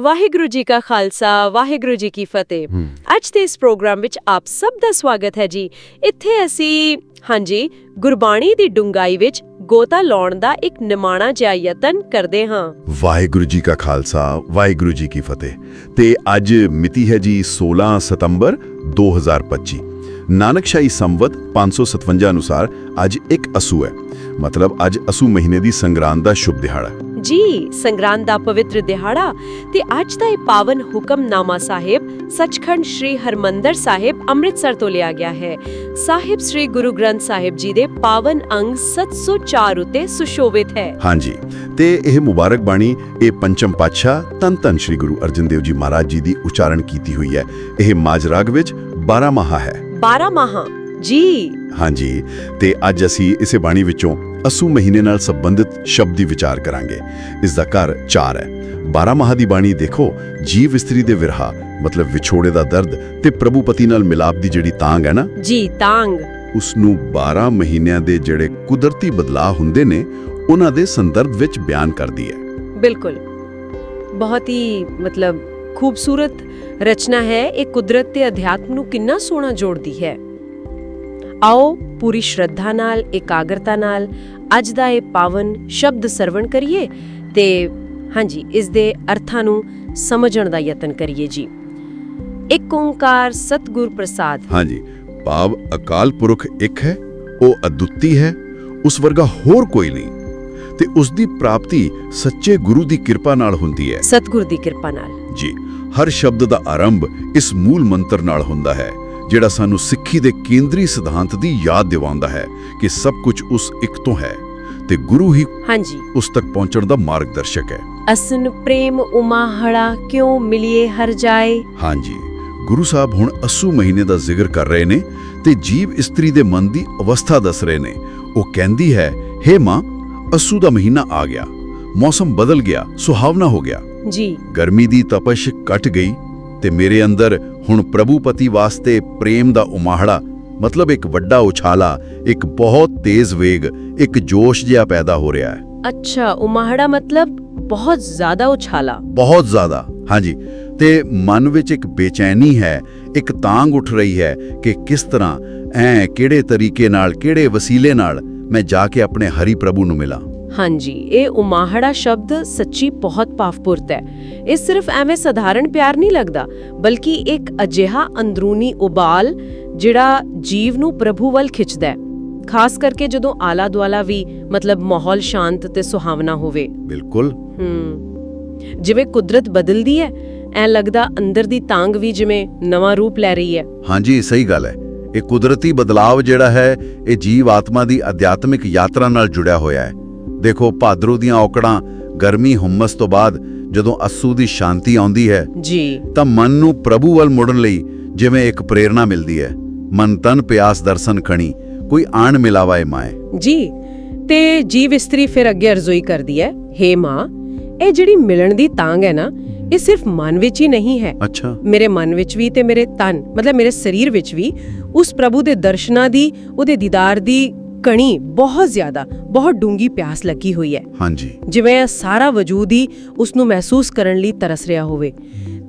ਵਾਹਿਗੁਰੂ ਜੀ ਕਾ ਖਾਲਸਾ ਵਾਹਿਗੁਰੂ ਜੀ ਕੀ ਫਤਿਹ। ਅੱਜ ਦੇ ਇਸ ਪ੍ਰੋਗਰਾਮ ਵਿੱਚ ਆਪ ਸਭ ਦਾ ਸਵਾਗਤ ਹੈ ਜੀ। ਇੱਥੇ ਅਸੀਂ ਹਾਂਜੀ ਗੁਰਬਾਣੀ ਦੀ ਡੁੰਗਾਈ ਵਿੱਚ ਗੋਤਾ ਲਾਉਣ ਦਾ ਇੱਕ ਨਿਮਾਣਾ ਜਿਹਾ ਯਤਨ ਕਰਦੇ ਹਾਂ। ਵਾਹਿਗੁਰੂ ਜੀ ਕਾ ਖਾਲਸਾ ਵਾਹਿਗੁਰੂ ਜੀ ਕੀ ਫਤਿਹ। ਤੇ ਅੱਜ ਮਿਤੀ ਹੈ ਜੀ 16 ਸਤੰਬਰ 2025 ਨਾਨਕਸ਼ਾਹੀ ਸੰਵਤ 557 ਅਨੁਸਾਰ ਅੱਜ ਇੱਕ ਅਸੂ ਹੈ। ਮਤਲਬ ਅੱਜ ਅਸੂ ਮਹੀਨੇ ਦੀ ਸੰਗਰਾਂਦ ਦਾ ਸ਼ੁਭ ਦਿਹਾੜਾ। ਜੀ ਸੰਗਰਾਂਦ ਦਾ ਪਵਿੱਤਰ ਦਿਹਾੜਾ ਤੇ ਅੱਜ ਦਾ ਇਹ ਪਾਵਨ ਹੁਕਮਨਾਮਾ ਸਾਹਿਬ ਸੱਚਖੰਡ ਸ੍ਰੀ ਹਰਮੰਦਰ ਸਾਹਿਬ ਅੰਮ੍ਰਿਤਸਰ ਤੋਂ ਲਿਆ ਗਿਆ ਹੈ। ਸਾਹਿਬ ਸ੍ਰੀ ਗੁਰੂ ਗ੍ਰੰਥ ਸਾਹਿਬ ਜੀ ਦੇ ਪਾਵਨ ਅੰਗ 704 ਉਤੇ ਸੁਸ਼ੋਭਿਤ ਹੈ। ਹਾਂਜੀ ਤੇ ਇਹ ਮੁਬਾਰਕ ਬਾਣੀ ਇਹ ਪੰਚਮ ਪਾਤਸ਼ਾਹ ਤਨ ਤਨ ਸ੍ਰੀ ਗੁਰੂ ਅਰਜਨ ਦੇਵ ਜੀ ਮਹਾਰਾਜ ਜੀ ਦੀ ਉਚਾਰਨ ਕੀਤੀ ਹੋਈ ਹੈ। ਇਹ ਮਾਜਰਾਗ ਵਿੱਚ 12 ਮਾਹਾ ਹੈ। 12 ਮਾਹਾਂ। ਜੀ। ਹਾਂਜੀ ਤੇ ਅੱਜ ਅਸੀਂ ਇਸੇ ਬਾਣੀ ਵਿੱਚੋਂ ਅਸੂ ਮਹੀਨੇ ਨਾਲ ਸੰਬੰਧਿਤ ਸ਼ਬਦ ਦੀ ਵਿਚਾਰ ਕਰਾਂਗੇ। ਇਸ ਦਾ ਘਰ 4 ਹੈ। 12 ਮਾਹ ਦੀ ਬਾਣੀ ਦੇਖੋ ਜੀਵ ਇਸਤਰੀ ਦੇ ਵਿਰਹਾ ਮਤਲਬ ਵਿਛੋੜੇ ਦਾ ਦਰਦ ਤੇ ਪ੍ਰਭੂ ਪਤੀ ਨਾਲ ਮਿਲਾਪ ਦੀ ਜਿਹੜੀ ਤਾਂਗ ਹੈ ਨਾ। ਜੀ ਤਾਂਗ ਉਸ ਨੂੰ 12 ਮਹੀਨਿਆਂ ਦੇ ਜਿਹੜੇ ਕੁਦਰਤੀ ਬਦਲਾਅ ਹੁੰਦੇ ਨੇ ਉਹਨਾਂ ਦੇ ਸੰਦਰਭ ਵਿੱਚ ਬਿਆਨ ਕਰਦੀ ਹੈ। ਬਿਲਕੁਲ। ਬਹੁਤ ਹੀ ਮਤਲਬ ਖੂਬਸੂਰਤ ਰਚਨਾ ਹੈ। ਇਹ ਕੁਦਰਤ ਤੇ ਅਧਿਆਤਮ ਨੂੰ ਕਿੰਨਾ ਸੋਹਣਾ ਜੋੜਦੀ ਹੈ। ਆਓ ਪੂਰੀ ਸ਼ਰਧਾ ਨਾਲ ਇਕਾਗਰਤਾ ਨਾਲ ਅੱਜ ਦਾ ਇਹ ਪਾਵਨ ਸ਼ਬਦ ਸਰਵਣ ਕਰੀਏ ਤੇ ਹਾਂਜੀ ਇਸ ਦੇ ਅਰਥਾਂ ਨੂੰ ਸਮਝਣ ਦਾ ਯਤਨ ਕਰੀਏ ਜੀ। ਇੱਕ ਓੰਕਾਰ ਸਤਿਗੁਰ ਪ੍ਰਸਾਦ। ਹਾਂਜੀ ਭਾਵ ਅਕਾਲ ਪੁਰਖ ਇੱਕ ਹੈ ਉਹ ਅਦੁੱਤੀ ਹੈ ਉਸ ਵਰਗਾ ਹੋਰ ਕੋਈ ਨਹੀਂ ਤੇ ਉਸ ਦੀ ਪ੍ਰਾਪਤੀ ਸੱਚੇ ਗੁਰੂ ਦੀ ਕਿਰਪਾ ਨਾਲ ਹੁੰਦੀ ਹੈ। ਸਤਿਗੁਰ ਦੀ ਕਿਰਪਾ ਨਾਲ। ਜੀ ਹਰ ਸ਼ਬਦ ਦਾ ਆਰੰਭ ਇਸ ਮੂਲ ਮੰਤਰ ਨਾਲ ਹੁੰਦਾ ਹੈ। ਜਿਹੜਾ ਸਾਨੂੰ ਸਿੱਖੀ ਦੇ ਕੇਂਦਰੀ ਸਿਧਾਂਤ ਦੀ ਯਾਦ ਦਿਵਾਉਂਦਾ ਹੈ ਕਿ ਸਭ ਕੁਝ ਉਸ ਇੱਕ ਤੋਂ ਹੈ ਤੇ ਗੁਰੂ ਹੀ ਹਾਂਜੀ। ਉਸ ਤੱਕ ਪਹੁੰਚਣ ਦਾ ਮਾਰਗਦਰਸ਼ਕ ਹੈ। ਅਸਨ ਪ੍ਰੇਮ ਉਮਾਹੜਾ ਕਿਉ ਮਿਲਿਏ ਹਰ ਜਾਏ? ਹਾਂਜੀ ਗੁਰੂ ਸਾਹਿਬ ਹੁਣ ਅਸੂ ਮਹੀਨੇ ਦਾ ਜ਼ਿਕਰ ਕਰ ਰਹੇ ਨੇ ਤੇ ਜੀਵ ਇਸਤਰੀ ਦੇ ਮਨ ਦੀ ਅਵਸਥਾ ਦੱਸ ਰਹੇ ਨੇ। ਉਹ ਕਹਿੰਦੀ ਹੈ ਹੇ ਮਾਂ ਅਸੂ ਦਾ ਮਹੀਨਾ ਆ ਗਿਆ। ਮੌਸਮ ਬਦਲ ਗਿਆ ਸੁਹਾਵਣਾ ਹੋ ਗਿਆ। ਜੀ। ਗਰਮੀ ਦੀ ਤਪਸ਼ ਘਟ ਗਈ ਤੇ ਮੇਰੇ ਅੰਦਰ ਹੁਣ ਪ੍ਰਭੂ ਪਤੀ ਵਾਸਤੇ ਪ੍ਰੇਮ ਦਾ ਉਮਾਹੜਾ ਮਤਲਬ ਇੱਕ ਵੱਡਾ ਉਛਾਲਾ ਇੱਕ ਬਹੁਤ ਤੇਜ਼ ਵੇਗ ਇੱਕ ਜੋਸ਼ ਜਿਹਾ ਪੈਦਾ ਹੋ ਰਿਹਾ ਹੈ। ਅੱਛਾ ਉਮਾਹੜਾ ਮਤਲਬ ਬਹੁਤ ਜ਼ਿਆਦਾ ਉਛਾਲਾ। ਬਹੁਤ ਜ਼ਿਆਦਾ ਹਾਂਜੀ। ਤੇ ਮਨ ਵਿੱਚ ਇੱਕ ਬੇਚੈਨੀ ਹੈ ਇੱਕ ਤਾਂਗ ਉੱਠ ਰਹੀ ਹੈ ਕਿ ਕਿਸ ਤਰ੍ਹਾਂ ਐ ਕਿਹੜੇ ਤਰੀਕੇ ਨਾਲ ਕਿਹੜੇ ਵਸੀਲੇ ਨਾਲ ਮੈਂ ਜਾ ਕੇ ਆਪਣੇ ਹਰੀ ਪ੍ਰਭੂ ਨੂੰ ਮਿਲਾਂ। ਹਾਂਜੀ ਇਹ ਉਮਾਹੜਾ ਸ਼ਬਦ ਸੱਚੀ ਬਹੁਤ ਭਾਵਪੂਰਤ ਹੈ। ਇਹ ਸਿਰਫ ਐਵੇਂ ਸਧਾਰਨ ਪਿਆਰ ਨਹੀਂ ਲੱਗਦਾ ਬਲਕਿ ਇੱਕ ਅਜਿਹਾ ਅੰਦਰੂਨੀ ਉਬਾਲ ਜਿਹੜਾ ਜੀਵ ਨੂੰ ਪ੍ਰਭੂ ਵੱਲ ਖਿੱਚਦਾ ਹੈ। ਖਾਸ ਕਰਕੇ ਜਦੋਂ ਆਲਾ ਦੁਆਲਾ ਵੀ ਮਤਲਬ ਮਾਹੌਲ ਸ਼ਾਂਤ ਤੇ ਸੁਹਾਵਣਾ ਹੋਵੇ। ਬਿਲਕੁਲ। ਹੂੰ। ਜਿਵੇਂ ਕੁਦਰਤ ਬਦਲਦੀ ਹੈ ਐ ਲੱਗਦਾ ਅੰਦਰ ਦੀ ਤਾਂਗ ਵੀ ਜਿਵੇਂ ਨਵਾਂ ਰੂਪ ਲੈ ਰਹੀ ਹੈ। ਹਾਂਜੀ ਸਹੀ ਗੱਲ ਹੈ। ਇਹ ਕੁਦਰਤੀ ਬਦਲਾਵ ਜਿਹੜਾ ਹੈ ਇਹ ਜੀਵ ਆਤਮਾ ਦੀ ਅਧਿਆਤਮਿਕ ਯਾਤਰਾ ਨਾਲ ਜੁੜਿਆ ਹੋਇਆ ਹੈ। ਦੇਖੋ ਭਾਦਰੂ ਦੀਆਂ ਔਕੜਾਂ ਗਰਮੀ ਹੁਮਸ ਤੋਂ ਬਾਅਦ ਜਦੋਂ ਅਸੂ ਦੀ ਸ਼ਾਂਤੀ ਆਉਂਦੀ ਹੈ ਜੀ। ਤਾਂ ਮਨ ਨੂੰ ਪ੍ਰਭੂ ਵੱਲ ਮੁੜਨ ਲਈ ਜਿਵੇਂ ਇੱਕ ਪ੍ਰੇਰਣਾ ਮਿਲਦੀ ਹੈ। ਮਨ ਤਨ ਪਿਆਸ ਦਰਸ਼ਨ ਖਣੀ ਕੋਈ ਆਣ ਮਿਲਾਵਾਏ ਮਾਏ। ਜੀ ਤੇ ਜੀਵ ਇਸਤਰੀ ਫਿਰ ਅੱਗੇ ਅਰਜ਼ੋਈ ਕਰਦੀ ਹੈ ਹੇ ਮਾਂ ਇਹ ਜਿਹੜੀ ਮਿਲਣ ਦੀ ਤਾਂਗ ਹੈ ਨਾ ਇਹ ਸਿਰਫ ਮਨ ਵਿੱਚ ਹੀ ਨਹੀਂ ਹੈ। ਅੱਛਾ। ਮੇਰੇ ਮਨ ਵਿੱਚ ਵੀ ਤੇ ਮੇਰੇ ਤਨ ਮਤਲਬ ਮੇਰੇ ਸਰੀਰ ਵਿੱਚ ਵੀ ਉਸ ਪ੍ਰਭੂ ਦੇ ਦਰਸ਼ਨਾਂ ਦੀ ਉਹਦੇ ਦੀਦਾਰ ਦੀ ਕਣੀ ਬਹੁਤ ਜ਼ਿਆਦਾ ਬਹੁਤ ਡੂੰਗੀ ਪਿਆਸ ਲੱਗੀ ਹੋਈ ਹੈ। ਹਾਂਜੀ। ਜਿਵੇਂ ਇਹ ਸਾਰਾ ਵਜੂਦ ਹੀ ਉਸ ਨੂੰ ਮਹਿਸੂਸ ਕਰਨ ਲਈ ਤਰਸ ਰਿਹਾ ਹੋਵੇ।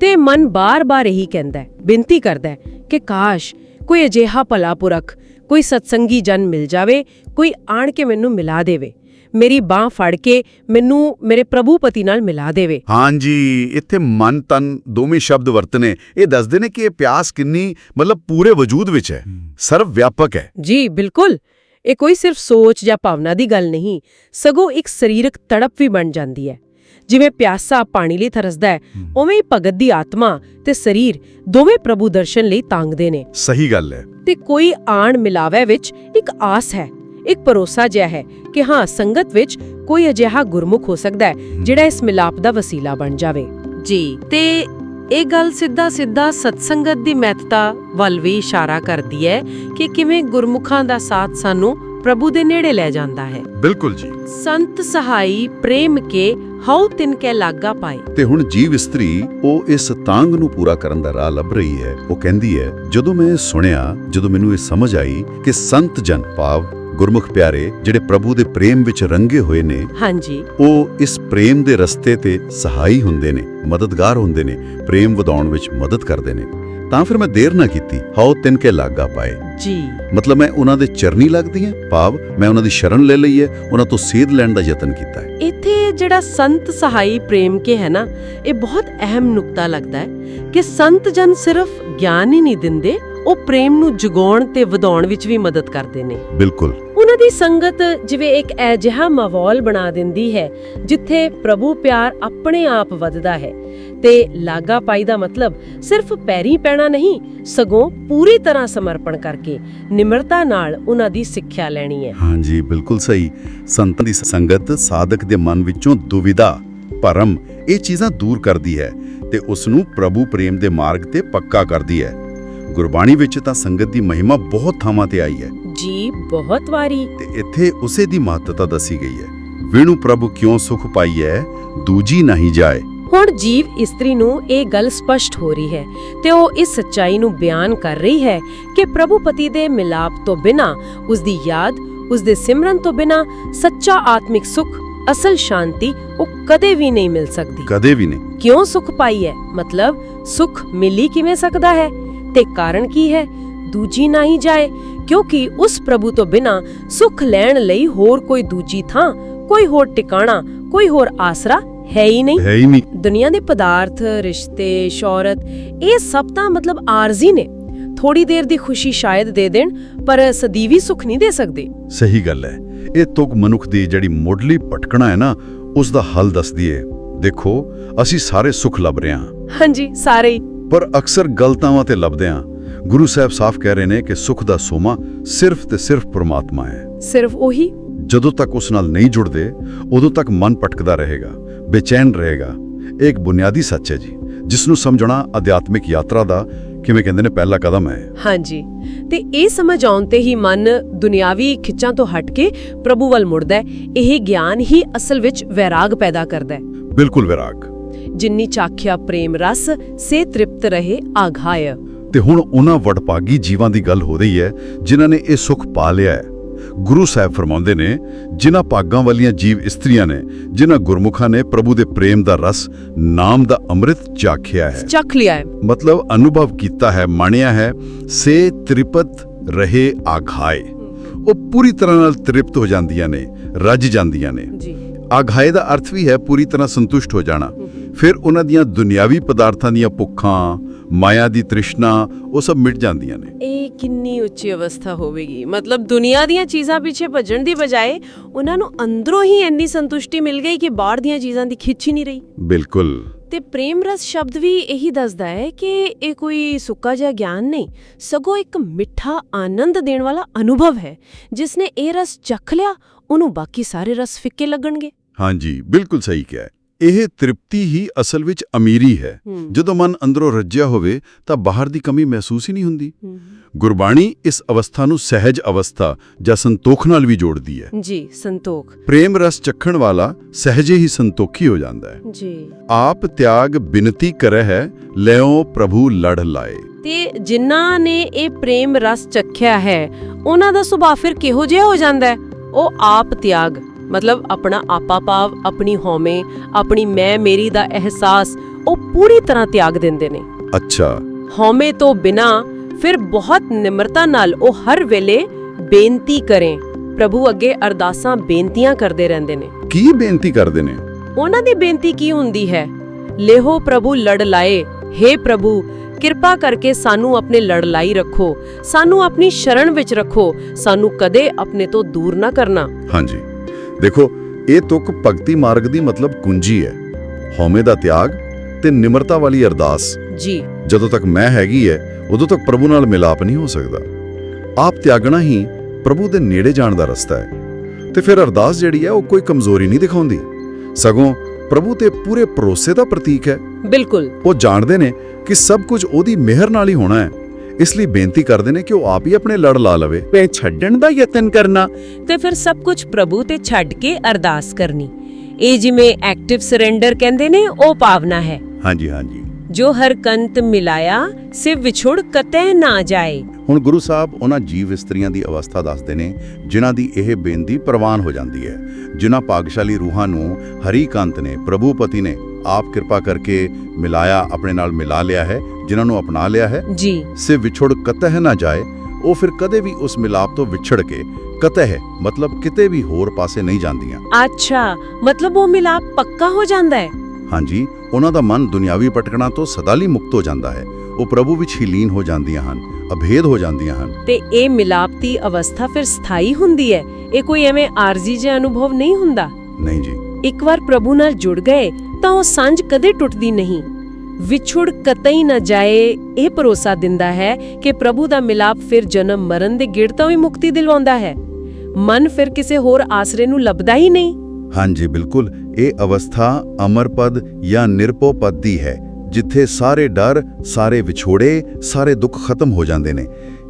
ਤੇ ਮਨ ਬਾਰ-ਬਾਰ ਇਹੀ ਕਹਿੰਦਾ ਹੈ ਬੇਨਤੀ ਕਰਦਾ ਹੈ ਕਿ ਕਾਸ਼ ਕੋਈ ਅਜਿਹਾ ਭਲਾ ਪੁਰਖ ਕੋਈ ਸਤਸੰਗੀ ਜਨ ਮਿਲ ਜਾਵੇ ਕੋਈ ਆਣ ਕੇ ਮੈਨੂੰ ਮਿਲਾ ਦੇਵੇ। ਮੇਰੀ ਬਾਹ ਫੜ ਕੇ ਮੈਨੂੰ ਮੇਰੇ ਪ੍ਰਭੂ ਪਤੀ ਨਾਲ ਮਿਲਾ ਦੇਵੇ। ਹਾਂਜੀ ਇੱਥੇ ਮਨ ਤਨ ਦੋਵੇਂ ਸ਼ਬਦ ਵਰਤਨੇ। ਇਹ ਦੱਸਦੇ ਨੇ ਕਿ ਇਹ ਪਿਆਸ ਕਿੰਨੀ ਮਤਲਬ ਪੂਰੇ ਵਜੂਦ ਵਿੱਚ ਹੈ। ਸਰਵ ਵਿਆਪਕ ਹੈ। ਜੀ ਬਿਲਕੁਲ। ਇਹ ਕੋਈ ਸਿਰਫ ਸੋਚ ਜਾਂ ਭਾਵਨਾ ਦੀ ਗੱਲ ਨਹੀਂ ਸਗੋਂ ਇੱਕ ਸਰੀਰਕ ਤੜਪ ਵੀ ਬਣ ਜਾਂਦੀ ਹੈ। ਜਿਵੇਂ ਪਿਆਸਾ ਪਾਣੀ ਲਈ ਤਰਸਦਾ ਹੈ ਉਵੇਂ ਹੀ ਭਗਤ ਦੀ ਆਤਮਾ ਤੇ ਸਰੀਰ ਦੋਵੇਂ ਪ੍ਰਭੂ ਦਰਸ਼ਨ ਲਈ ਤਾਂਗਦੇ ਨੇ। ਸਹੀ ਗੱਲ ਹੈ। ਤੇ ਕੋਈ ਆਣ ਮਿਲਾਵੇ ਵਿੱਚ ਇੱਕ ਆਸ ਹੈ ਇੱਕ ਭਰੋਸਾ ਜਿਹਾ ਹੈ ਕਿ ਹਾਂ ਸੰਗਤ ਵਿੱਚ ਕੋਈ ਅਜਿਹਾ ਗੁਰਮੁਖ ਹੋ ਸਕਦਾ ਹੈ। ਜਿਹੜਾ ਇਸ ਮਿਲਾਪ ਦਾ ਵਸੀਲਾ ਬਣ ਜਾਵੇ। ਜੀ ਤੇ ਇਹ ਗੱਲ ਸਿੱਧਾ ਸਿੱਧਾ ਸਤਸੰਗਤ ਦੀ ਮਹੱਤਤਾ ਵੱਲ ਵੀ ਇਸ਼ਾਰਾ ਕਰਦੀ ਹੈ ਕਿ ਕਿਵੇਂ ਗੁਰਮੁਖਾਂ ਦਾ ਸਾਥ ਸਾਨੂੰ ਪ੍ਰਭੂ ਦੇ ਨੇੜੇ ਲੈ ਜਾਂਦਾ ਹੈ। ਬਿਲਕੁਲ ਜੀ। ਸੰਤ ਸਹਾਈ ਪ੍ਰੇਮ ਕੇ ਹਉ ਤਿਨ ਕੇ ਲਾਗਾ ਪਾਏ। ਤੇ ਹੁਣ ਜੀਵ ਇਸਤਰੀ ਉਹ ਇਸ ਤਾਂਗ ਨੂੰ ਪੂਰਾ ਕਰਨ ਦਾ ਰਾਹ ਲੱਭ ਰਹੀ ਹੈ। ਉਹ ਕਹਿੰਦੀ ਹੈ ਜਦੋਂ ਮੈਂ ਸੁਣਿਆ ਜਦੋਂ ਮੈਨੂੰ ਇਹ ਸਮਝ ਆਈ ਕਿ ਸੰਤ ਜਨ ਭਾਵ ਗੁਰਮੁਖ ਪਿਆਰੇ ਜਿਹੜੇ ਪ੍ਰਭੂ ਦੇ ਪ੍ਰੇਮ ਵਿੱਚ ਰੰਗੇ ਹੋਏ ਨੇ ਹਾਂਜੀ। ਉਹ ਇਸ ਪ੍ਰੇਮ ਦੇ ਰਸਤੇ ਤੇ ਸਹਾਈ ਹੁੰਦੇ ਨੇ ਮਦਦਗਾਰ ਹੁੰਦੇ ਨੇ ਪ੍ਰੇਮ ਵਧਾਉਣ ਵਿੱਚ ਮਦਦ ਕਰਦੇ ਨੇ। ਤਾਂ ਫਿਰ ਮੈਂ ਦੇਰ ਨਾ ਕੀਤੀ ਹਾਓ ਤਿਨਕੇ ਲਾਗਾ ਪਾਏ। ਜੀ। ਮਤਲਬ ਮੈਂ ਉਹਨਾਂ ਦੇ ਚਰਨੀ ਲੱਗਦੀ ਹਾਂ ਭਾਵ ਮੈਂ ਉਹਨਾਂ ਦੀ ਸ਼ਰਨ ਲੈ ਲਈ ਹੈ ਉਹਨਾਂ ਤੋਂ ਸੇਧ ਲੈਣ ਦਾ ਯਤਨ ਕੀਤਾ ਹੈ। ਇੱਥੇ ਜਿਹੜਾ ਸੰਤ ਸਹਾਈ ਪ੍ਰੇਮ ਕੇ ਹੈ ਨਾ ਇਹ ਬਹੁਤ ਅਹਿਮ ਨੁਕਤਾ ਲੱਗਦਾ ਹੈ ਕਿ ਸੰਤ ਜਨ ਸਿਰਫ ਗਿਆਨ ਹੀ ਨਹੀਂ ਦਿੰਦੇ ਉਹ ਪ੍ਰੇਮ ਨੂੰ ਜਗਾਉਣ ਤੇ ਵਧਾਉਣ ਵਿੱਚ ਵੀ ਮਦਦ ਕਰਦੇ ਨੇ। ਬਿਲਕੁਲ। ਉਹਨਾਂ ਦੀ ਸੰਗਤ ਜਿਵੇਂ ਇੱਕ ਅਜਿਹਾ ਮਾਹੌਲ ਬਣਾ ਦਿੰਦੀ ਹੈ ਜਿੱਥੇ ਪ੍ਰਭੂ ਪਿਆਰ ਆਪਣੇ ਆਪ ਵੱਧਦਾ ਹੈ। ਤੇ ਲਾਗਾ ਪਾਈ ਦਾ ਮਤਲਬ ਸਿਰਫ ਪੈਰੀ ਪੈਣਾ ਨਹੀਂ ਸਗੋਂ ਪੂਰੀ ਤਰ੍ਹਾਂ ਸਮਰਪਣ ਕਰਕੇ ਨਿਮਰਤਾ ਨਾਲ ਉਹਨਾਂ ਦੀ ਸਿੱਖਿਆ ਲੈਣੀ ਹੈ। ਹਾਂਜੀ ਬਿਲਕੁਲ ਸਹੀ। ਸੰਤਾਂ ਦੀ ਸੰਗਤ ਸਾਧਕ ਦੇ ਮਨ ਵਿੱਚੋਂ ਦੁਵਿਧਾ ਭਰਮ ਇਹ ਚੀਜ਼ਾਂ ਦੂਰ ਕਰਦੀ ਹੈ ਤੇ ਉਸ ਨੂੰ ਪ੍ਰਭੂ ਪ੍ਰੇਮ ਦੇ ਮਾਰਗ ਤੇ ਪੱਕਾ ਕਰਦੀ ਹੈ। ਗੁਰਬਾਣੀ ਵਿੱਚ ਤਾਂ ਸੰਗਤ ਦੀ ਮਹਿਮਾ ਬਹੁਤ ਥਾਵਾਂ ਤੇ ਆਈ ਹੈ। ਜੀ ਬਹੁਤ ਵਾਰੀ। ਤੇ ਇੱਥੇ ਉਸੇ ਦੀ ਮਹੱਤਤਾ ਦੱਸੀ ਗਈ ਹੈ। ਵਿਣੂ ਪ੍ਰਭੂ ਕਿਉਂ ਸੁਖ ਪਾਈਐ ਦੂਜੀ ਨਹੀਂ ਜਾਏ। ਹੁਣ ਜੀਵ ਇਸਤਰੀ ਨੂੰ ਇਹ ਗੱਲ ਸਪਸ਼ਟ ਹੋ ਰਹੀ ਹੈ ਤੇ ਉਹ ਇਸ ਸੱਚਾਈ ਨੂੰ ਬਿਆਨ ਕਰ ਰਹੀ ਹੈ ਕਿ ਪ੍ਰਭੂ ਪਤੀ ਦੇ ਮਿਲਾਪ ਤੋਂ ਬਿਨਾ ਉਸ ਦੀ ਯਾਦ ਉਸ ਦੇ ਸਿਮਰਨ ਤੋਂ ਬਿਨਾ ਸੱਚਾ ਆਤਮਿਕ ਸੁਖ ਅਸਲ ਸ਼ਾਂਤੀ ਉਹ ਕਦੇ ਵੀ ਨਹੀਂ ਮਿਲ ਸਕਦੀ। ਕਦੇ ਵੀ ਨਹੀਂ। ਕਿਉਂ ਸੁਖ ਪਾਈ ਹੈ? ਮਤਲਬ ਸੁਖ ਮਿਲੀ ਕਿਵੇਂ ਸਕਦਾ ਹੈ? ਤੇ ਕਾਰਨ ਕੀ ਹੈ? ਦੂਜੀ ਨਹੀਂ ਜਾਏ ਕਿਉਂਕਿ ਉਸ ਪ੍ਰਭੂ ਤੋਂ ਬਿਨਾ ਸੁਖ ਲੈਣ ਲਈ ਹੋਰ ਕੋਈ ਦੂਜੀ ਥਾਂ ਕੋਈ ਹੋਰ ਟਿਕਾਣਾ ਕੋਈ ਹੋਰ ਆਸਰਾ ਹੈ ਹੀ ਨਹੀਂ। ਹੈ ਹੀ ਨਹੀਂ। ਦੁਨੀਆ ਦੇ ਪਦਾਰਥ ਰਿਸ਼ਤੇ ਸ਼ੌਹਰਤ ਇਹ ਸਭ ਤਾਂ ਮਤਲਬ ਆਰਜ਼ੀ ਨੇ। ਥੋੜੀ ਦੇਰ ਦੀ ਖੁਸ਼ੀ ਸ਼ਾਇਦ ਦੇ ਦੇਣ ਪਰ ਸਦੀਵੀ ਸੁਖ ਨਹੀਂ ਦੇ ਸਕਦੇ। ਸਹੀ ਗੱਲ ਹੈ। ਇਹ ਤੁਕ ਮਨੁੱਖ ਦੀ ਜਿਹੜੀ ਮੁੱਢਲੀ ਭਟਕਣਾ ਹੈ ਨਾ ਉਸ ਦਾ ਹੱਲ ਦੱਸਦੀ ਏ। ਦੇਖੋ ਅਸੀਂ ਸਾਰੇ ਸੁਖ ਲੱਭ ਰਹੇ ਹਾਂ। ਹਾਂਜੀ ਸਾਰੇ ਹੀ। ਪਰ ਅਕਸਰ ਗਲਤਾਵਾਂ ਤੇ ਲੱਭਦੇ ਹਾਂ ਗੁਰੂ ਸਾਹਿਬ ਸਾਫ਼ ਕਹਿ ਰਹੇ ਨੇ ਕਿ ਸੁਖ ਦਾ ਸੋਮਾ ਸਿਰਫ ਤੇ ਸਿਰਫ ਪ੍ਰਮਾਤਮਾ ਹੈ। ਸਿਰਫ ਉਹੀ? ਜਦੋਂ ਤੱਕ ਉਸ ਨਾਲ ਨਹੀਂ ਜੁੜਦੇ ਉਦੋਂ ਤੱਕ ਮਨ ਭਟਕਦਾ ਰਹੇਗਾ ਬੇਚੈਨ ਰਹੇਗਾ। ਇਹ ਇੱਕ ਬੁਨਿਆਦੀ ਸੱਚ ਹੈ ਜੀ ਜਿਸ ਨੂੰ ਸਮਝਣਾ ਅਧਿਆਤਮਿਕ ਯਾਤਰਾ ਦਾ ਕਿਵੇਂ ਕਹਿੰਦੇ ਨੇ ਪਹਿਲਾ ਕਦਮ ਹੈ। ਹਾਂਜੀ। ਤੇ ਇਹ ਸਮਝ ਆਉਣ ਤੇ ਹੀ ਮਨ ਦੁਨਿਆਵੀ ਖਿੱਚਾਂ ਤੋਂ ਹਟ ਕੇ ਪ੍ਰਭੂ ਵੱਲ ਮੁੜਦਾ ਹੈ। ਇਹ ਗਿਆਨ ਹੀ ਅਸਲ ਵਿੱਚ ਵੈਰਾਗ ਪੈਦਾ ਕਰਦਾ ਹੈ। ਬਿਲਕੁਲ ਵਿਰਾਗ। ਜਿੰਨੀ ਚਾਖਿਆ ਪ੍ਰੇਮ ਰਸ ਸੇ ਤ੍ਰਿਪਤ ਰਹੇ ਆਘਾਇ। ਤੇ ਹੁਣ ਉਹਨਾਂ ਵਡਭਾਗੀ ਜੀਵਾਂ ਦੀ ਗੱਲ ਹੋ ਰਹੀ ਹੈ ਜਿਨ੍ਹਾਂ ਨੇ ਇਹ ਸੁਖ ਪਾ ਲਿਆ ਹੈ। ਗੁਰੂ ਸਾਹਿਬ ਫਰਮਾਉਂਦੇ ਨੇ ਜਿਨ੍ਹਾਂ ਭਾਗਾਂ ਵਾਲੀਆਂ ਜੀਵ ਇਸਤਰੀਆਂ ਨੇ ਜਿਨ੍ਹਾਂ ਗੁਰਮੁਖਾਂ ਨੇ ਪ੍ਰਭੂ ਦੇ ਪ੍ਰੇਮ ਦਾ ਰਸ ਨਾਮ ਦਾ ਅੰਮ੍ਰਿਤ ਚਾਖਿਆ ਹੈ। ਚੱਖ ਲਿਆ ਹੈ। ਮਤਲਬ ਅਨੁਭਵ ਕੀਤਾ ਹੈ ਮਾਣਿਆ ਹੈ ਸੇ ਤ੍ਰਿਪਤ ਰਹੇ ਆਘਾਏ ਉਹ ਪੂਰੀ ਤਰ੍ਹਾਂ ਨਾਲ ਤ੍ਰਿਪਤ ਹੋ ਜਾਂਦੀਆਂ ਨੇ ਰੱਜ ਜਾਂਦੀਆਂ ਨੇ। ਜੀ। ਆਘਾਏ ਦਾ ਅਰਥ ਵੀ ਹੈ ਪੂਰੀ ਤਰ੍ਹਾਂ ਸੰਤੁਸ਼ਟ ਹੋ ਜਾਣਾ। ਫਿਰ ਉਹਨਾਂ ਦੀਆਂ ਦੁਨਿਆਵੀ ਪਦਾਰਥਾਂ ਦੀਆਂ ਭੁੱਖਾਂ ਮਾਇਆ ਦੀ ਤ੍ਰਿਸ਼ਨਾ ਉਹ ਸਭ ਮਿਟ ਜਾਂਦੀਆਂ ਨੇ। ਇਹ ਕਿੰਨੀ ਉੱਚੀ ਅਵਸਥਾ ਹੋਵੇਗੀ? ਮਤਲਬ ਦੁਨੀਆ ਦੀਆਂ ਚੀਜ਼ਾਂ ਪਿੱਛੇ ਭੱਜਣ ਦੀ ਬਜਾਏ ਉਹਨਾਂ ਨੂੰ ਅੰਦਰੋਂ ਹੀ ਇੰਨੀ ਸੰਤੁਸ਼ਟੀ ਮਿਲ ਗਈ ਕਿ ਬਾਹਰ ਦੀਆਂ ਚੀਜ਼ਾਂ ਦੀ ਖਿੱਚ ਹੀ ਨਹੀਂ ਰਹੀ। ਬਿਲਕੁਲ। ਤੇ ਪ੍ਰੇਮ ਰਸ ਸ਼ਬਦ ਵੀ ਇਹੀ ਦੱਸਦਾ ਹੈ ਕਿ ਇਹ ਕੋਈ ਸੁੱਕਾ ਜਿਹਾ ਗਿਆਨ ਨਹੀਂ ਸਗੋਂ ਇੱਕ ਮਿੱਠਾ ਆਨੰਦ ਦੇਣ ਵਾਲਾ ਅਨੁਭਵ ਹੈ। ਜਿਸ ਨੇ ਇਹ ਰਸ ਚੱਖ ਲਿਆ ਉਹਨੂੰ ਬਾਕੀ ਸਾਰੇ ਰਸ ਫਿੱਕੇ ਲੱਗਣਗੇ। ਹਾਂਜੀ ਬਿਲਕੁਲ ਸਹੀ ਕਿਹਾ। ਇਹ ਤ੍ਰਿਪਤੀ ਹੀ ਅਸਲ ਵਿੱਚ ਅਮੀਰੀ ਹੈ। ਜਦੋਂ ਮਨ ਅੰਦਰੋਂ ਰੱਜਿਆ ਹੋਵੇ ਤਾਂ ਬਾਹਰ ਦੀ ਕਮੀ ਮਹਿਸੂਸ ਹੀ ਨਹੀਂ ਹੁੰਦੀ। ਗੁਰਬਾਣੀ ਇਸ ਅਵਸਥਾ ਨੂੰ ਸਹਿਜ ਅਵਸਥਾ ਜਾਂ ਸੰਤੋਖ ਨਾਲ ਵੀ ਜੋੜਦੀ ਹੈ। ਜੀ ਸੰਤੋਖ। ਪ੍ਰੇਮ ਰਸ ਚੱਖਣ ਵਾਲਾ ਸਹਿਜੇ ਹੀ ਸੰਤੋਖੀ ਹੋ ਜਾਂਦਾ ਹੈ। ਜੀ। ਆਪ ਤਿਆਗ ਬਿਨਤੀ ਕਰੈ ਹੈ ਲਿਓ ਪ੍ਰਭੂ ਲੜ ਲਾਏ। ਤੇ ਜਿਨ੍ਹਾਂ ਨੇ ਇਹ ਪ੍ਰੇਮ ਰਸ ਚੱਖਿਆ ਹੈ ਉਹਨਾਂ ਦਾ ਸੁਭਾਅ ਫਿਰ ਕਿਹੋ ਜਿਹਾ ਹੋ ਜਾਂਦਾ ਹੈ? ਉਹ ਆਪ ਤਿਆਗ। ਮਤਲਬ ਆਪਣਾ ਆਪਾ ਭਾਵ ਆਪਣੀ ਹਉਮੈ ਆਪਣੀ ਮੈਂ ਮੇਰੀ ਦਾ ਅਹਿਸਾਸ ਉਹ ਪੂਰੀ ਤਰ੍ਹਾਂ ਤਿਆਗ ਦਿੰਦੇ ਨੇ। ਅੱਛਾ। ਹਉਮੈ ਤੋਂ ਬਿਨਾ ਫਿਰ ਬਹੁਤ ਨਿਮਰਤਾ ਨਾਲ ਉਹ ਹਰ ਵੇਲੇ ਬੇਨਤੀ ਕਰੇ। ਪ੍ਰਭੂ ਅੱਗੇ ਅਰਦਾਸਾਂ ਬੇਨਤੀਆਂ ਕਰਦੇ ਰਹਿੰਦੇ ਨੇ। ਕੀ ਬੇਨਤੀ ਕਰਦੇ ਨੇ? ਉਹਨਾਂ ਦੀ ਬੇਨਤੀ ਕੀ ਹੁੰਦੀ ਹੈ? ਲੇਹੋ ਪ੍ਰਭੂ ਲੜ ਲਾਏ। हे ਪ੍ਰਭੂ ਕਿਰਪਾ ਕਰਕੇ ਸਾਨੂੰ ਆਪਣੇ ਲੜ ਲਾਈ ਰੱਖੋ। ਸਾਨੂੰ ਆਪਣੀ ਸ਼ਰਨ ਵਿੱਚ ਰੱਖੋ। ਸਾਨੂੰ ਕਦੇ ਆਪਣੇ ਤੋਂ ਦੂਰ ਨਾ ਕਰਨਾ। ਹਾਂਜੀ। ਦੇਖੋ ਇਹ ਤੁਕ ਭਗਤੀ ਮਾਰਗ ਦੀ ਮਤਲਬ ਕੁੰਜੀ ਹੈ। ਹਉਮੈ ਦਾ ਤਿਆਗ ਤੇ ਨਿਮਰਤਾ ਵਾਲੀ ਅਰਦਾਸ। ਜੀ। ਜਦੋਂ ਤੱਕ ਮੈਂ ਹੈਗੀ ਹੈ ਉਦੋਂ ਤੱਕ ਪ੍ਰਭੂ ਨਾਲ ਮਿਲਾਪ ਨਹੀਂ ਹੋ ਸਕਦਾ। ਆਪ ਤਿਆਗਣਾ ਹੀ ਪ੍ਰਭੂ ਦੇ ਨੇੜੇ ਜਾਣ ਦਾ ਰਸਤਾ ਹੈ। ਤੇ ਫਿਰ ਅਰਦਾਸ ਜਿਹੜੀ ਹੈ ਉਹ ਕੋਈ ਕਮਜ਼ੋਰੀ ਨਹੀਂ ਦਿਖਾਉਂਦੀ। ਸਗੋਂ ਪ੍ਰਭੂ ਤੇ ਪੂਰੇ ਭਰੋਸੇ ਦਾ ਪ੍ਰਤੀਕ ਹੈ। ਬਿਲਕੁਲ। ਉਹ ਜਾਣਦੇ ਨੇ ਕਿ ਸਭ ਕੁਝ ਉਹਦੀ ਮਿਹਰ ਨਾਲ ਹੀ ਹੋਣਾ ਹੈ। ਇਸ ਲਈ ਬੇਨਤੀ ਕਰਦੇ ਨੇ ਕਿ ਉਹ ਆਪ ਹੀ ਆਪਣੇ ਲੜ ਲਾ ਲਵੇ। ਤੇ ਛੱਡਣ ਦਾ ਯਤਨ ਕਰਨਾ। ਤੇ ਫਿਰ ਸਭ ਕੁਝ ਪ੍ਰਭੂ ਤੇ ਛੱਡ ਕੇ ਅਰਦਾਸ ਕਰਨੀ। ਇਹ ਜਿਵੇਂ ਐਕਟਿਵ ਸਰੈਂਡਰ ਕਹਿੰਦੇ ਨੇ ਉਹ ਭਾਵਨਾ ਹੈ। ਹਾਂਜੀ ਹਾਂਜੀ। ਜੋ ਹਰ ਕੰਤ ਮਿਲਾਇਆ ਸੇ ਵਿਛੁੜ ਕਤੈ ਨਾ ਜਾਏ। ਹੁਣ ਗੁਰੂ ਸਾਹਿਬ ਉਹਨਾਂ ਜੀਵ ਇਸਤਰੀਆਂ ਦੀ ਅਵਸਥਾ ਦੱਸਦੇ ਨੇ ਜਿਨ੍ਹਾਂ ਦੀ ਇਹ ਬੇਨਤੀ ਪ੍ਰਵਾਨ ਹੋ ਜਾਂਦੀ ਹੈ। ਜਿਨ੍ਹਾਂ ਭਾਗਸ਼ਾਲੀ ਰੂਹਾਂ ਨੂੰ ਹਰੀ ਕੰਤ ਨੇ ਪ੍ਰਭੂ ਪਤੀ ਨੇ ਆਪ ਕਿਰਪਾ ਕਰਕੇ ਮਿਲਾਇਆ ਆਪਣੇ ਨਾਲ ਮਿਲਾ ਲਿਆ ਹੈ ਜਿਨ੍ਹਾਂ ਨੂੰ ਅਪਣਾ ਲਿਆ ਹੈ। ਜੀ। ਸੇ ਵਿਛੁੜ ਕਤਹ ਨਾ ਜਾਏ ਉਹ ਫਿਰ ਕਦੇ ਵੀ ਉਸ ਮਿਲਾਪ ਤੋਂ ਵਿਛੜ ਕੇ ਕਤਹ ਮਤਲਬ ਕਿਤੇ ਵੀ ਹੋਰ ਪਾਸੇ ਨਹੀਂ ਜਾਂਦੀਆਂ। ਅੱਛਾ ਮਤਲਬ ਉਹ ਮਿਲਾਪ ਪੱਕਾ ਹੋ ਜਾਂਦਾ ਹੈ? ਹਾਂਜੀ ਉਹਨਾਂ ਦਾ ਮਨ ਦੁਨਿਆਵੀ ਪਟਕਣਾ ਤੋਂ ਸਦਾ ਲਈ ਮੁਕਤ ਹੋ ਜਾਂਦਾ ਹੈ। ਉਹ ਪ੍ਰਭੂ ਵਿੱਚ ਹੀ ਲੀਨ ਹੋ ਜਾਂਦੀਆਂ ਹਨ ਅਭੇਦ ਹੋ ਜਾਂਦੀਆਂ ਹਨ। ਤੇ ਇਹ ਮਿਲਾਪ ਦੀ ਅਵਸਥਾ ਫਿਰ ਸਥਾਈ ਹੁੰਦੀ ਹੈ? ਇਹ ਕੋਈ ਐਵੇਂ ਆਰਜ਼ੀ ਜਿਹਾ ਅਨੁਭਵ ਨਹੀਂ ਹੁੰਦਾ? ਨਹੀਂ ਜੀ। ਇੱਕ ਵਾਰ ਪ੍ਰਭੂ ਨਾਲ ਜੁੜ ਗਏ ਤਾਂ ਉਹ ਸਾਂਝ ਕਦੇ ਟੁੱਟਦੀ ਨਹੀਂ। ਵਿਛੁੜ ਕਤਈ ਨਾ ਜਾਏ ਇਹ ਭਰੋਸਾ ਦਿੰਦਾ ਹੈ ਕਿ ਪ੍ਰਭੂ ਦਾ ਮਿਲਾਪ ਫਿਰ ਜਨਮ ਮਰਨ ਦੇ ਗਿੜ ਤੋਂ ਵੀ ਮੁਕਤੀ ਦਿਲਵਾਉਂਦਾ ਹੈ। ਮਨ ਫਿਰ ਕਿਸੇ ਹੋਰ ਆਸਰੇ ਨੂੰ ਲੱਭਦਾ ਹੀ ਨਹੀਂ। ਹਾਂਜੀ ਬਿਲਕੁਲ। ਇਹ ਅਵਸਥਾ ਅਮਰਪਦ ਜਾਂ ਨਿਰਪੋ ਪਦ ਦੀ ਹੈ ਜਿੱਥੇ ਸਾਰੇ ਡਰ ਸਾਰੇ ਵਿਛੋੜੇ ਸਾਰੇ ਦੁੱਖ ਖਤਮ ਹੋ ਜਾਂਦੇ ਨੇ।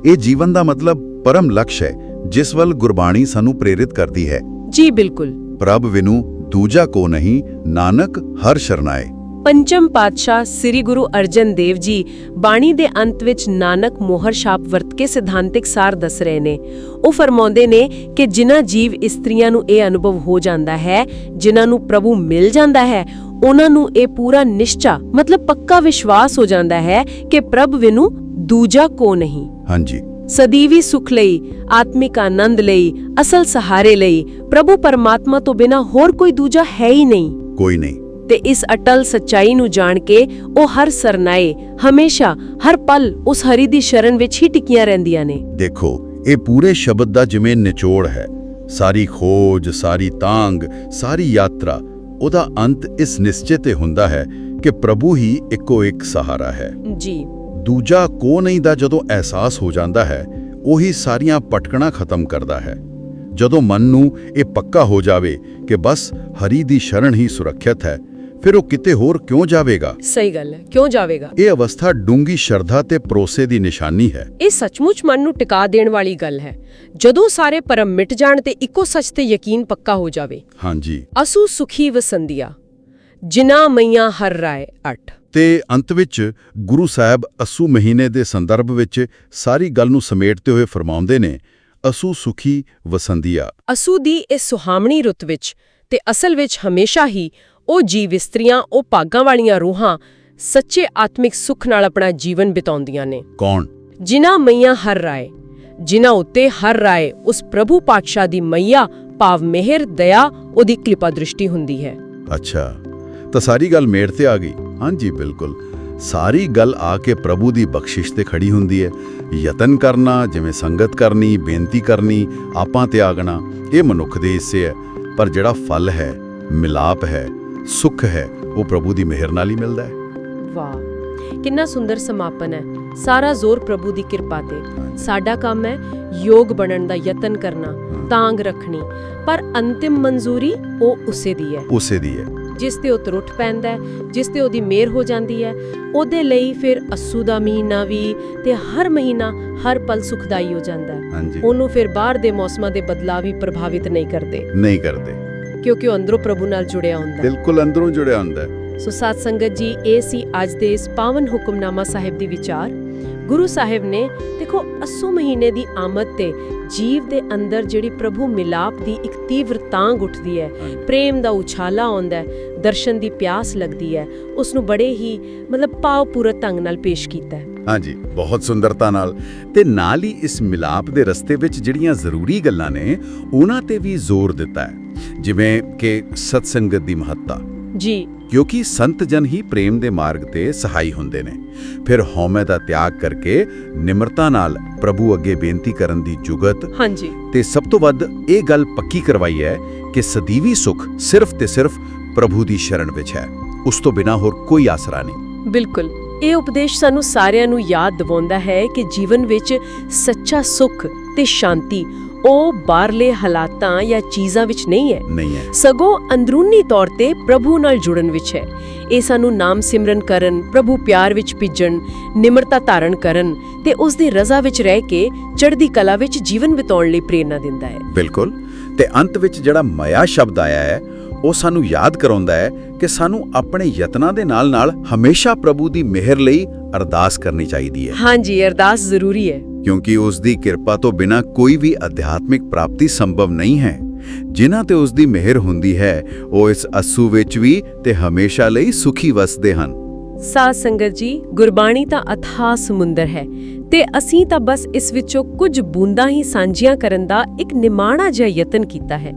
ਇਹ ਜੀਵਨ ਦਾ ਮਤਲਬ ਪਰਮ ਲਕਸ਼ ਹੈ ਜਿਸ ਵੱਲ ਗੁਰਬਾਣੀ ਸਾਨੂੰ ਪ੍ਰੇਰਿਤ ਕਰਦੀ ਹੈ। ਜੀ ਬਿਲਕੁਲ। ਪ੍ਰਭ ਵਿਨੂ ਦੂਜਾ ਕੋ ਨਹੀਂ ਨਾਨਕ ਹਰ ਸ਼ਰਨਾਏ। ਪੰਚਮ ਪਾਤਸ਼ਾਹ ਸ੍ਰੀ ਗੁਰੂ ਅਰਜਨ ਦੇਵ ਜੀ ਬਾਣੀ ਦੇ ਅੰਤ ਵਿੱਚ ਨਾਨਕ ਮੋਹਰ ਛਾਪ ਵਰਤ ਕੇ ਸਿਧਾਂਤਿਕ ਸਾਰ ਦੱਸ ਰਹੇ ਨੇ। ਉਹ ਫਰਮਾਉਂਦੇ ਨੇ ਕਿ ਜਿਨ੍ਹਾਂ ਜੀਵ ਇਸਤਰੀਆਂ ਨੂੰ ਇਹ ਅਨੁਭਵ ਹੋ ਜਾਂਦਾ ਹੈ ਜਿਨ੍ਹਾਂ ਨੂੰ ਪ੍ਰਭੂ ਮਿਲ ਜਾਂਦਾ ਹੈ ਉਹਨਾਂ ਨੂੰ ਇਹ ਪੂਰਾ ਨਿਸ਼ਚਾ ਮਤਲਬ ਪੱਕਾ ਵਿਸ਼ਵਾਸ ਹੋ ਜਾਂਦਾ ਹੈ ਕਿ ਪ੍ਰਭ ਵਿਨੂ ਦੂਜਾ ਕੋ ਨਹੀਂ। ਹਾਂਜੀ। ਸਦੀਵੀ ਸੁਖ ਲਈ ਆਤਮਿਕ ਆਨੰਦ ਲਈ ਅਸਲ ਸਹਾਰੇ ਲਈ ਪ੍ਰਭੂ ਪਰਮਾਤਮਾ ਤੋਂ ਬਿਨਾ ਹੋਰ ਕੋਈ ਦੂਜਾ ਹੈ ਹੀ ਨਹੀਂ। ਕੋਈ ਨਹੀਂ। ਤੇ ਇਸ ਅਟਲ ਸੱਚਾਈ ਨੂੰ ਜਾਣ ਕੇ ਉਹ ਹਰ ਸਰਨਾਏ ਹਮੇਸ਼ਾ ਹਰ ਪਲ ਉਸ ਹਰੀ ਦੀ ਸ਼ਰਨ ਵਿੱਚ ਹੀ ਟਿਕੀਆਂ ਰਹਿੰਦੀਆਂ ਨੇ। ਦੇਖੋ ਇਹ ਪੂਰੇ ਸ਼ਬਦ ਦਾ ਜਿਵੇਂ ਨਿਚੋੜ ਹੈ। ਸਾਰੀ ਖੋਜ ਸਾਰੀ ਤਾਂਗ ਸਾਰੀ ਯਾਤਰਾ ਉਹਦਾ ਅੰਤ ਇਸ ਨਿਸ਼ਚੇ ਤੇ ਹੁੰਦਾ ਹੈ ਕਿ ਪ੍ਰਭੂ ਹੀ ਇੱਕੋ ਇੱਕ ਸਹਾਰਾ ਹੈ। ਜੀ। ਦੂਜਾ ਕੋ ਨਹੀਂ ਦਾ ਜਦੋਂ ਅਹਿਸਾਸ ਹੋ ਜਾਂਦਾ ਹੈ ਉਹੀ ਸਾਰੀਆਂ ਪਟਕਣਾ ਖਤਮ ਕਰਦਾ ਹੈ। ਜਦੋਂ ਮਨ ਨੂੰ ਇਹ ਪੱਕਾ ਹੋ ਜਾਵੇ ਕਿ ਬਸ ਹਰੀ ਦੀ ਸ਼ਰਨ ਹੀ ਸੁਰੱਖਿਅਤ ਹੈ ਫਿਰ ਉਹ ਕਿਤੇ ਹੋਰ ਕਿਉਂ ਜਾਵੇਗਾ? ਸਹੀ ਗੱਲ ਹੈ ਕਿਉਂ ਜਾਵੇਗਾ? ਇਹ ਅਵਸਥਾ ਡੂੰਗੀ ਸ਼ਰਧਾ ਤੇ ਭਰੋਸੇ ਦੀ ਨਿਸ਼ਾਨੀ ਹੈ। ਇਹ ਸੱਚਮੁੱਚ ਮਨ ਨੂੰ ਟਿਕਾ ਦੇਣ ਵਾਲੀ ਗੱਲ ਹੈ। ਜਦੋਂ ਸਾਰੇ ਪਰਮ ਮਿਟ ਜਾਣ ਤੇ ਇੱਕੋ ਸੱਚ ਤੇ ਯਕੀਨ ਪੱਕਾ ਹੋ ਜਾਵੇ। ਹਾਂਜੀ। ਅਸੂ ਸੁਖੀ ਵਸੰਦੀਆ ਜਿਨਾ ਮਈਆਂ ਹਰ ਰਾਏ 8 ਤੇ ਅੰਤ ਵਿੱਚ ਗੁਰੂ ਸਾਹਿਬ ਅਸੂ ਮਹੀਨੇ ਦੇ ਸੰਦਰਭ ਵਿੱਚ ਸਾਰੀ ਗੱਲ ਨੂੰ ਸਮੇਟਦੇ ਹੋਏ ਫਰਮਾਉਂਦੇ ਨੇ ਅਸੂ ਸੁਖੀ ਵਸੰਦੀਆ ਅਸੂ ਦੀ ਇਸ ਸੁਹਾਮਣੀ ਰੁੱਤ ਵਿੱਚ ਤੇ ਅਸਲ ਵਿੱਚ ਹਮੇਸ਼ਾ ਹੀ ਉਹ ਜੀਵ ਇਸਤਰੀਆਂ ਉਹ ਭਾਗਾਂ ਵਾਲੀਆਂ ਰੂਹਾਂ ਸੱਚੇ ਆਤਮਿਕ ਸੁੱਖ ਨਾਲ ਆਪਣਾ ਜੀਵਨ ਬਿਤਾਉਂਦੀਆਂ ਨੇ। ਕੌਣ? ਜਿਨ੍ਹਾਂ ਮਈਆਂ ਹਰ ਰਾਏ ਜਿਨ੍ਹਾਂ ਉੱਤੇ ਹਰ ਰਾਏ ਉਸ ਪ੍ਰਭੂ ਪਾਤਸ਼ਾਹ ਦੀ ਮਈਆ ਭਾਵ ਮਿਹਰ ਦਇਆ ਉਹਦੀ ਕਿਰਪਾ ਦ੍ਰਿਸ਼ਟੀ ਹੁੰਦੀ ਹੈ। ਅੱਛਾ ਤਾਂ ਸਾਰੀ ਗੱਲ ਮੇੜ ਤੇ ਆ ਗਈ। ਹਾਂਜੀ ਬਿਲਕੁਲ। ਸਾਰੀ ਗੱਲ ਆ ਕੇ ਪ੍ਰਭੂ ਦੀ ਬਖਸ਼ਿਸ਼ ਤੇ ਖੜੀ ਹੁੰਦੀ ਹੈ। ਯਤਨ ਕਰਨਾ ਜਿਵੇਂ ਸੰਗਤ ਕਰਨੀ ਬੇਨਤੀ ਕਰਨੀ ਆਪਾਂ ਤੇ ਆਗਣਾ ਇਹ ਮਨੁੱਖ ਦੇ ਹਿੱਸੇ ਹੈ। ਪਰ ਜਿਹੜਾ ਫਲ ਹੈ ਮਿਲਾਪ ਹੈ ਸੁੱਖ ਹੈ ਉਹ ਪ੍ਰਭੂ ਦੀ ਮਿਹਰ ਨਾਲ ਹੀ ਮਿਲਦਾ ਹੈ। ਵਾਹ ਕਿੰਨਾ ਸੁੰਦਰ ਸਮਾਪਨ ਹੈ। ਸਾਰਾ ਜ਼ੋਰ ਪ੍ਰਭੂ ਦੀ ਕਿਰਪਾ ਤੇ। ਸਾਡਾ ਕੰਮ ਹੈ ਯੋਗ ਬਣਨ ਦਾ ਯਤਨ ਕਰਨਾ ਤਾਂਗ ਰੱਖਣੀ। ਪਰ ਅੰਤਿਮ ਮਨਜ਼ੂਰੀ ਉਹ ਉਸੇ ਦੀ ਹੈ। ਉਸੇ ਦੀ ਹੈ। ਜਿਸ ਤੇ ਉਹ ਤਰੁੱਟ ਪੈਂਦਾ ਜਿਸ ਤੇ ਉਹਦੀ ਮਿਹਰ ਹੋ ਜਾਂਦੀ ਹੈ ਉਹਦੇ ਲਈ ਫਿਰ ਅਸੂ ਦਾ ਮਹੀਨਾ ਵੀ ਤੇ ਹਰ ਮਹੀਨਾ ਹਰ ਪਲ ਸੁਖਦਾਈ ਹੋ ਜਾਂਦਾ ਹੈ। ਉਹਨੂੰ ਫਿਰ ਬਾਹਰ ਦੇ ਮੌਸਮਾਂ ਦੇ ਬਦਲਾਅ ਵੀ ਪ੍ਰਭਾਵਿਤ ਨਹੀਂ ਕਰਦੇ। ਨਹੀਂ ਕਰਦੇ। ਕਿਉਂਕਿ ਉਹ ਅੰਦਰੋਂ ਪ੍ਰਭੂ ਨਾਲ ਜੁੜਿਆ ਹੁੰਦਾ ਹੈ। ਬਿਲਕੁਲ ਅੰਦਰੋਂ ਜੁੜਿਆ ਹੁੰਦਾ ਹੈ। ਸੋ ਸਾਧ ਸੰਗਤ ਜੀ ਇਹ ਸੀ ਅੱਜ ਦੇ ਇਸ ਪਾਵਨ ਹੁਕਮਨਾਮਾ ਸਾਹਿਬ ਦੀ ਵਿਚਾਰ। ਗੁਰੂ ਸਾਹਿਬ ਨੇ ਦੇਖੋ ਅਸੂ ਮਹੀਨੇ ਦੀ ਆਮਦ ਤੇ ਜੀਵ ਦੇ ਅੰਦਰ ਜਿਹੜੀ ਪ੍ਰਭੂ ਮਿਲਾਪ ਦੀ ਇੱਕ ਤੀਵਰ ਤਾਂਗ ਉੱਠਦੀ ਹੈ। ਪ੍ਰੇਮ ਦਾ ਉਛਾਲਾ ਆਉਂਦਾ ਹੈ ਦਰਸ਼ਨ ਦੀ ਪਿਆਸ ਲੱਗਦੀ ਹੈ ਉਸ ਨੂੰ ਬੜੇ ਹੀ ਮਤਲਬ ਭਾਵਪੂਰਤ ਢੰਗ ਨਾਲ ਪੇਸ਼ ਕੀਤਾ ਹੈ। ਹਾਂਜੀ ਬਹੁਤ ਸੁੰਦਰਤਾ ਨਾਲ। ਤੇ ਨਾਲ ਹੀ ਇਸ ਮਿਲਾਪ ਦੇ ਰਸਤੇ ਵਿੱਚ ਜਿਹੜੀਆਂ ਜ਼ਰੂਰੀ ਗੱਲਾਂ ਨੇ ਉਹਨਾਂ ਤੇ ਵੀ ਜ਼ੋਰ ਦਿੱਤਾ ਹੈ। ਜਿਵੇਂ ਕਿ ਸਤਸੰਗਤ ਦੀ ਮਹੱਤਤਾ। ਜੀ। ਕਿਉਂਕਿ ਸੰਤ ਜਨ ਹੀ ਪ੍ਰੇਮ ਦੇ ਮਾਰਗ ਤੇ ਸਹਾਈ ਹੁੰਦੇ ਨੇ। ਫਿਰ ਹਉਮੈ ਦਾ ਤਿਆਗ ਕਰਕੇ ਨਿਮਰਤਾ ਨਾਲ ਪ੍ਰਭੂ ਅੱਗੇ ਬੇਨਤੀ ਕਰਨ ਦੀ ਜੁਗਤ। ਹਾਂਜੀ। ਤੇ ਸਭ ਤੋਂ ਵੱਧ ਇਹ ਗੱਲ ਪੱਕੀ ਕਰਵਾਈ ਹੈ ਕਿ ਸਦੀਵੀ ਸੁਖ ਸਿਰਫ ਤੇ ਸਿਰਫ ਪ੍ਰਭੂ ਦੀ ਸ਼ਰਨ ਵਿੱਚ ਹੈ। ਉਸ ਤੋਂ ਬਿਨਾ ਹੋਰ ਕੋਈ ਆਸਰਾ ਨਹੀਂ। ਬਿਲਕੁਲ। ਇਹ ਉਪਦੇਸ਼ ਸਾਨੂੰ ਸਾਰਿਆਂ ਨੂੰ ਯਾਦ ਦਿਵਾਉਂਦਾ ਹੈ ਕਿ ਜੀਵਨ ਵਿੱਚ ਸੱਚਾ ਸੁੱਖ ਤੇ ਸ਼ਾਂਤੀ ਉਹ ਬਾਹਰਲੇ ਹਾਲਾਤਾਂ ਜਾਂ ਚੀਜ਼ਾਂ ਵਿੱਚ ਨਹੀਂ ਹੈ। ਨਹੀਂ ਹੈ। ਸਗੋਂ ਅੰਦਰੂਨੀ ਤੌਰ ਤੇ ਪ੍ਰਭੂ ਨਾਲ ਜੁੜਨ ਵਿੱਚ ਹੈ। ਇਹ ਸਾਨੂੰ ਨਾਮ ਸਿਮਰਨ ਕਰਨ ਪ੍ਰਭੂ ਪਿਆਰ ਵਿੱਚ ਭਿੱਜਣ ਨਿਮਰਤਾ ਧਾਰਨ ਕਰਨ ਤੇ ਉਸ ਦੀ ਰਜ਼ਾ ਵਿੱਚ ਰਹਿ ਕੇ ਚੜ੍ਹਦੀ ਕਲਾ ਵਿੱਚ ਜੀਵਨ ਬਿਤਾਉਣ ਲਈ ਪ੍ਰੇਰਣਾ ਦਿੰਦਾ ਹੈ। ਬਿਲਕੁਲ। ਤੇ ਅੰਤ ਵਿੱਚ ਜਿਹੜਾ ਮਾਇਆ ਸ਼ਬਦ ਆਇਆ ਹੈ ਉਹ ਸਾਨੂੰ ਯਾਦ ਕਰਾਉਂਦਾ ਹੈ ਕਿ ਸਾਨੂੰ ਆਪਣੇ ਯਤਨਾਂ ਦੇ ਨਾਲ-ਨਾਲ ਹਮੇਸ਼ਾ ਪ੍ਰਭੂ ਦੀ ਮਿਹਰ ਲਈ ਅਰਦਾਸ ਕਰਨੀ ਚਾਹੀਦੀ ਹੈ। ਹਾਂਜੀ ਅਰਦਾਸ ਜ਼ਰੂਰੀ ਹੈ। ਕਿਉਂਕਿ ਉਸ ਦੀ ਕਿਰਪਾ ਤੋਂ ਬਿਨਾ ਕੋਈ ਵੀ ਅਧਿਆਤਮਿਕ ਪ੍ਰਾਪਤੀ ਸੰਭਵ ਨਹੀਂ ਹੈ। ਜਿਨ੍ਹਾਂ ਤੇ ਉਸ ਦੀ ਮਿਹਰ ਹੁੰਦੀ ਹੈ, ਉਹ ਇਸ ਅਸੂ ਵਿੱਚ ਵੀ ਤੇ ਹਮੇਸ਼ਾ ਲਈ ਸੁਖੀ ਵਸਦੇ ਹਨ। ਸਾਧ ਸੰਗਤ ਜੀ, ਗੁਰਬਾਣੀ ਤਾਂ ਅਥਾਹ ਸਮੁੰਦਰ ਹੈ ਤੇ ਅਸੀਂ ਤਾਂ ਬਸ ਇਸ ਵਿੱਚੋਂ ਕੁਝ ਬੂੰਦਾਂ ਹੀ ਸਾਂਝੀਆਂ ਕਰਨ ਦਾ ਇੱਕ ਨਿਮਾਣਾ ਜਿਹਾ ਯਤਨ ਕੀਤਾ ਹੈ।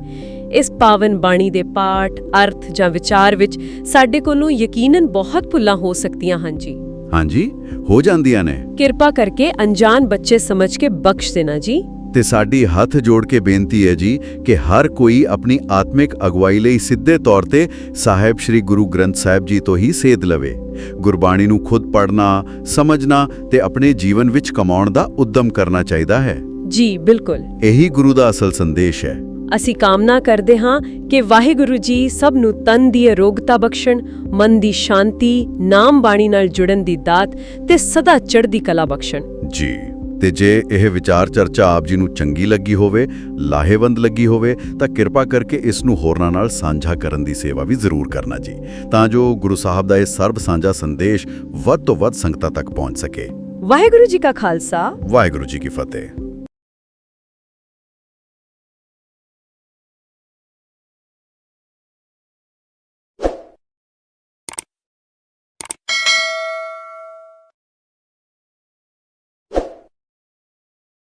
ਇਸ ਪਾਵਨ ਬਾਣੀ ਦੇ ਪਾਠ, ਅਰਥ ਜਾਂ ਵਿਚਾਰ ਵਿੱਚ ਸਾਡੇ ਕੋਲੋਂ ਯਕੀਨਨ ਬਹੁਤ ਭੁੱਲਾਂ ਹੋ ਸਕਦੀਆਂ ਹਨ ਜੀ। ਹਾਂਜੀ ਹੋ ਜਾਂਦੀਆਂ ਨੇ। ਕਿਰਪਾ ਕਰਕੇ ਅਣਜਾਣ ਬੱਚੇ ਸਮਝ ਕੇ ਬਖਸ਼ ਦੇਣਾ ਜੀ। ਤੇ ਸਾਡੀ ਹੱਥ ਜੋੜ ਕੇ ਬੇਨਤੀ ਹੈ ਜੀ ਕਿ ਹਰ ਕੋਈ ਆਪਣੀ ਆਤਮਿਕ ਅਗਵਾਈ ਲਈ ਸਿੱਧੇ ਤੌਰ ਤੇ ਸਾਹਿਬ ਸ੍ਰੀ ਗੁਰੂ ਗ੍ਰੰਥ ਸਾਹਿਬ ਜੀ ਤੋਂ ਹੀ ਸੇਧ ਲਵੇ। ਗੁਰਬਾਣੀ ਨੂੰ ਖੁਦ ਪੜ੍ਹਨਾ ਸਮਝਣਾ ਤੇ ਆਪਣੇ ਜੀਵਨ ਵਿੱਚ ਕਮਾਉਣ ਦਾ ਉਦਮ ਕਰਨਾ ਚਾਹੀਦਾ ਹੈ। ਜੀ ਬਿਲਕੁਲ। ਇਹੀ ਗੁਰੂ ਦਾ ਅਸਲ ਸੰਦੇਸ਼ ਹੈ। ਅਸੀਂ ਕਾਮਨਾ ਕਰਦੇ ਹਾਂ ਕਿ ਵਾਹਿਗੁਰੂ ਜੀ ਸਭ ਨੂੰ ਤਨ ਦੀ ਅਰੋਗਤਾ ਬਖਸ਼ਣ ਮਨ ਦੀ ਸ਼ਾਂਤੀ ਨਾਮ ਬਾਣੀ ਨਾਲ ਜੁੜਨ ਦੀ ਦਾਤ ਤੇ ਸਦਾ ਚੜ੍ਹਦੀ ਕਲਾ ਬਖਸ਼ਣ। ਜੀ ਤੇ ਜੇ ਇਹ ਵਿਚਾਰ ਚਰਚਾ ਆਪ ਜੀ ਨੂੰ ਚੰਗੀ ਲੱਗੀ ਹੋਵੇ ਲਾਹੇਵੰਦ ਲੱਗੀ ਹੋਵੇ ਤਾਂ ਕਿਰਪਾ ਕਰਕੇ ਇਸ ਨੂੰ ਹੋਰਨਾਂ ਨਾਲ ਸਾਂਝਾ ਕਰਨ ਦੀ ਸੇਵਾ ਵੀ ਜ਼ਰੂਰ ਕਰਨਾ ਜੀ ਤਾਂ ਜੋ ਗੁਰੂ ਸਾਹਿਬ ਦਾ ਇਹ ਸਰਬ ਸਾਂਝਾ ਸੰਦੇਸ਼ ਵੱਧ ਤੋਂ ਵੱਧ ਸੰਗਤਾਂ ਤੱਕ ਪਹੁੰਚ ਸਕੇ। ਵਾਹਿਗੁਰੂ ਜੀ ਕਾ ਖਾਲਸਾ। ਵਾਹਿਗੁਰੂ ਜੀ ਕੀ ਫਤਿਹ।